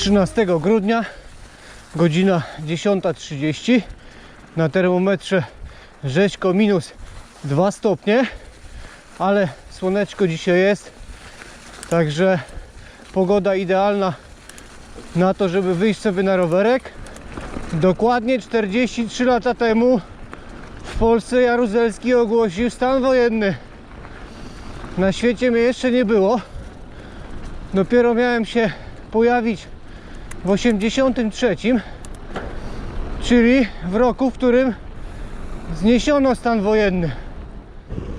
13 grudnia, godzina 10.30. Na termometrze rzeźko minus 2 stopnie, ale słoneczko dzisiaj jest, także pogoda idealna na to, żeby wyjść sobie na rowerek. Dokładnie 43 lata temu w Polsce Jaruzelski ogłosił stan wojenny. Na świecie mnie jeszcze nie było. Dopiero miałem się pojawić w 83, czyli w roku, w którym zniesiono stan wojenny.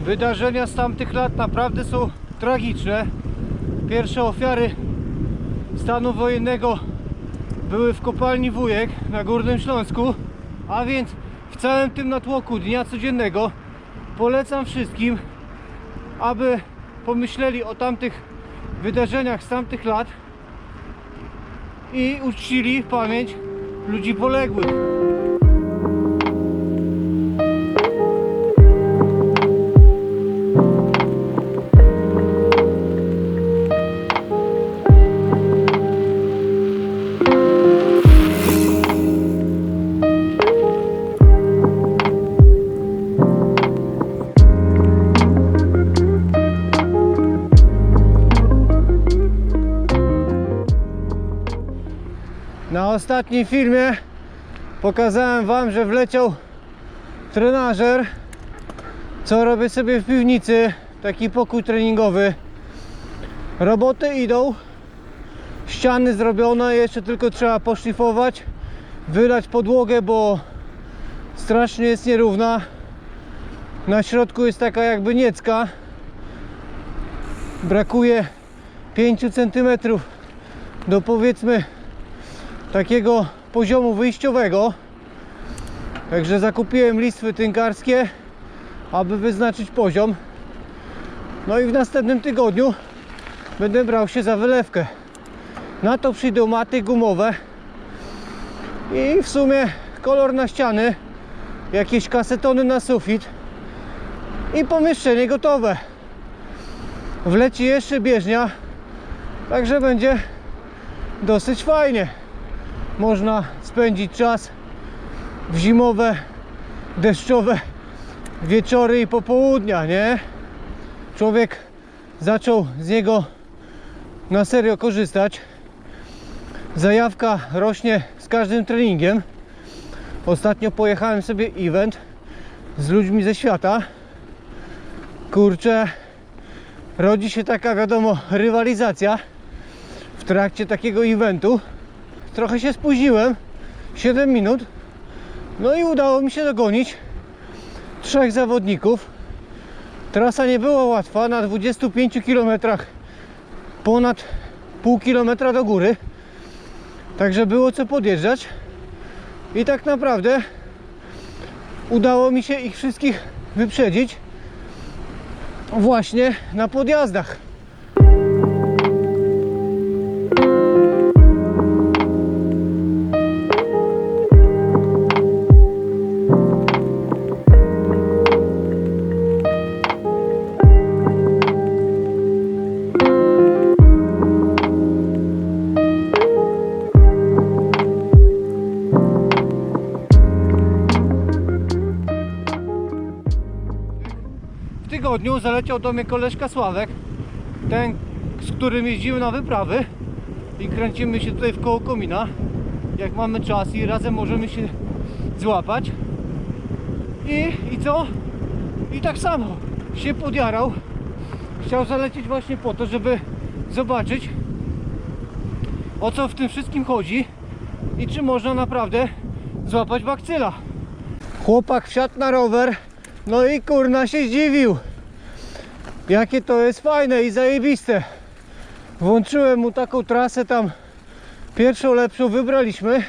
Wydarzenia z tamtych lat naprawdę są tragiczne. Pierwsze ofiary stanu wojennego były w kopalni Wujek na Górnym Śląsku, a więc w całym tym natłoku dnia codziennego polecam wszystkim, aby pomyśleli o tamtych wydarzeniach z tamtych lat i uczcili pamięć ludzi poległych. Ostatnim filmie pokazałem Wam, że wleciał trenażer, co robię sobie w piwnicy, taki pokój treningowy. Roboty idą, ściany zrobione, jeszcze tylko trzeba poszlifować, wylać podłogę, bo strasznie jest nierówna. Na środku jest taka jakby niecka. Brakuje 5 cm do powiedzmy takiego poziomu wyjściowego. Także zakupiłem listwy tynkarskie, aby wyznaczyć poziom. No i w następnym tygodniu będę brał się za wylewkę. Na to przyjdą maty gumowe i w sumie kolor na ściany, jakieś kasetony na sufit i pomieszczenie gotowe. Wleci jeszcze bieżnia, także będzie dosyć fajnie można spędzić czas w zimowe, deszczowe wieczory i popołudnia, nie? Człowiek zaczął z niego na serio korzystać. Zajawka rośnie z każdym treningiem. Ostatnio pojechałem sobie event z ludźmi ze świata. Kurczę, rodzi się taka, wiadomo, rywalizacja w trakcie takiego eventu trochę się spóźniłem 7 minut. No i udało mi się dogonić trzech zawodników. Trasa nie była łatwa na 25 km ponad pół kilometra do góry. Także było co podjeżdżać. I tak naprawdę udało mi się ich wszystkich wyprzedzić właśnie na podjazdach tygodniu zaleciał do mnie koleżka Sławek, ten, z którym jeździmy na wyprawy i kręcimy się tutaj w koło komina, jak mamy czas i razem możemy się złapać. I, i co? I tak samo się podjarał. Chciał zalecieć właśnie po to, żeby zobaczyć o co w tym wszystkim chodzi i czy można naprawdę złapać bakcyla. Chłopak wsiadł na rower, no i kurna się zdziwił. Jakie to jest fajne i zajebiste. Włączyłem mu taką trasę tam. Pierwszą lepszą wybraliśmy.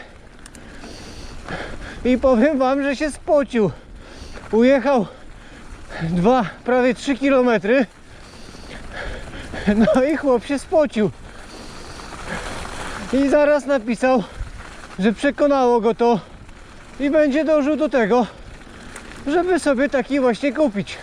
I powiem wam, że się spocił. Ujechał dwa, prawie 3 km. No i chłop się spocił. I zaraz napisał, że przekonało go to i będzie dążył do tego, żeby sobie taki właśnie kupić.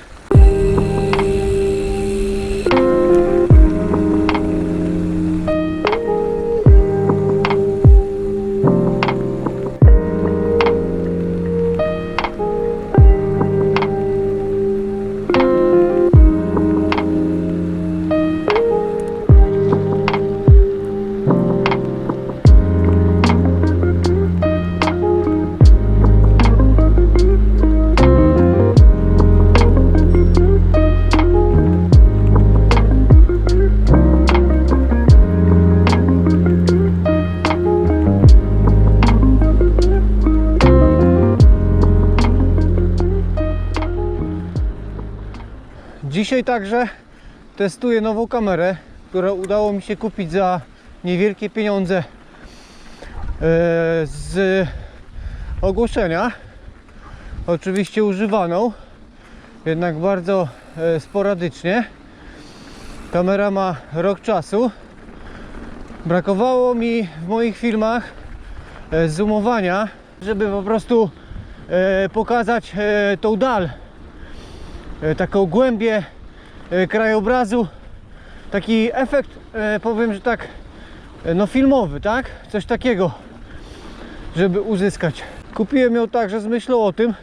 Dzisiaj także testuję nową kamerę, którą udało mi się kupić za niewielkie pieniądze e, z ogłoszenia. Oczywiście używaną, jednak bardzo e, sporadycznie. Kamera ma rok czasu. Brakowało mi w moich filmach e, zoomowania, żeby po prostu pokazać tą dal, taką głębię krajobrazu, taki efekt, e, powiem, że tak, e, no filmowy, tak? Coś takiego, żeby uzyskać. Kupiłem ją także z myślą o tym,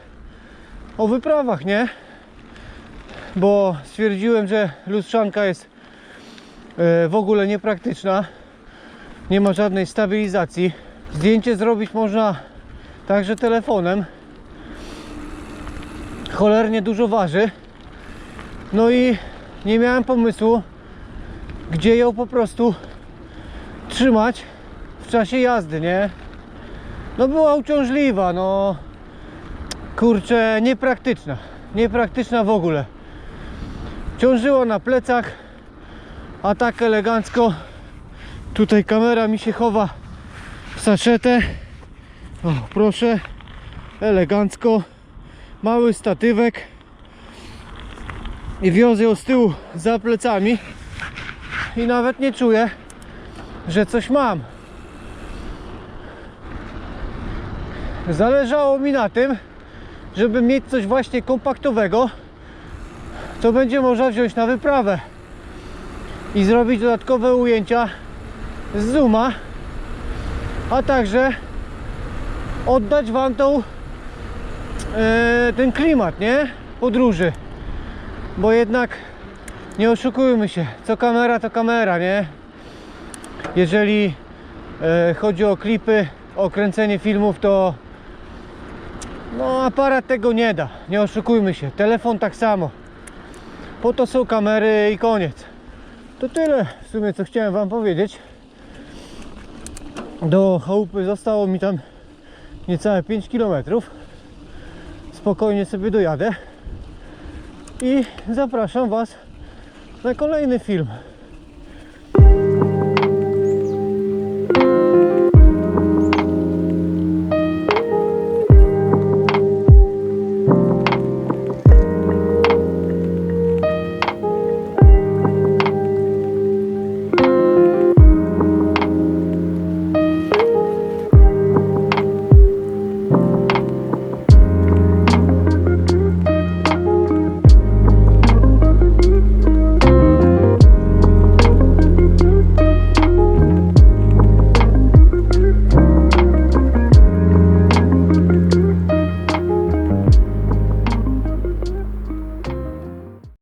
o wyprawach, nie? Bo stwierdziłem, że lustrzanka jest e, w ogóle niepraktyczna. Nie ma żadnej stabilizacji. Zdjęcie zrobić można także telefonem. Cholernie dużo waży. No i nie miałem pomysłu, gdzie ją po prostu trzymać w czasie jazdy, nie? No była uciążliwa, no kurczę, niepraktyczna. Niepraktyczna w ogóle. Ciążyła na plecach, a tak elegancko. Tutaj kamera mi się chowa w saszetę. O, proszę, elegancko. Mały statywek. I wiozę ją z tyłu za plecami. I nawet nie czuję, że coś mam. Zależało mi na tym, żeby mieć coś właśnie kompaktowego, co będzie można wziąć na wyprawę i zrobić dodatkowe ujęcia z zooma, a także oddać Wam tą, e, ten klimat, nie? Podróży. Bo jednak nie oszukujmy się, co kamera to kamera, nie? Jeżeli e, chodzi o klipy, o kręcenie filmów, to no aparat tego nie da, nie oszukujmy się. Telefon tak samo. Po to są kamery i koniec. To tyle w sumie co chciałem Wam powiedzieć. Do chałupy zostało mi tam niecałe 5 km. Spokojnie sobie dojadę. I zapraszam Was na kolejny film.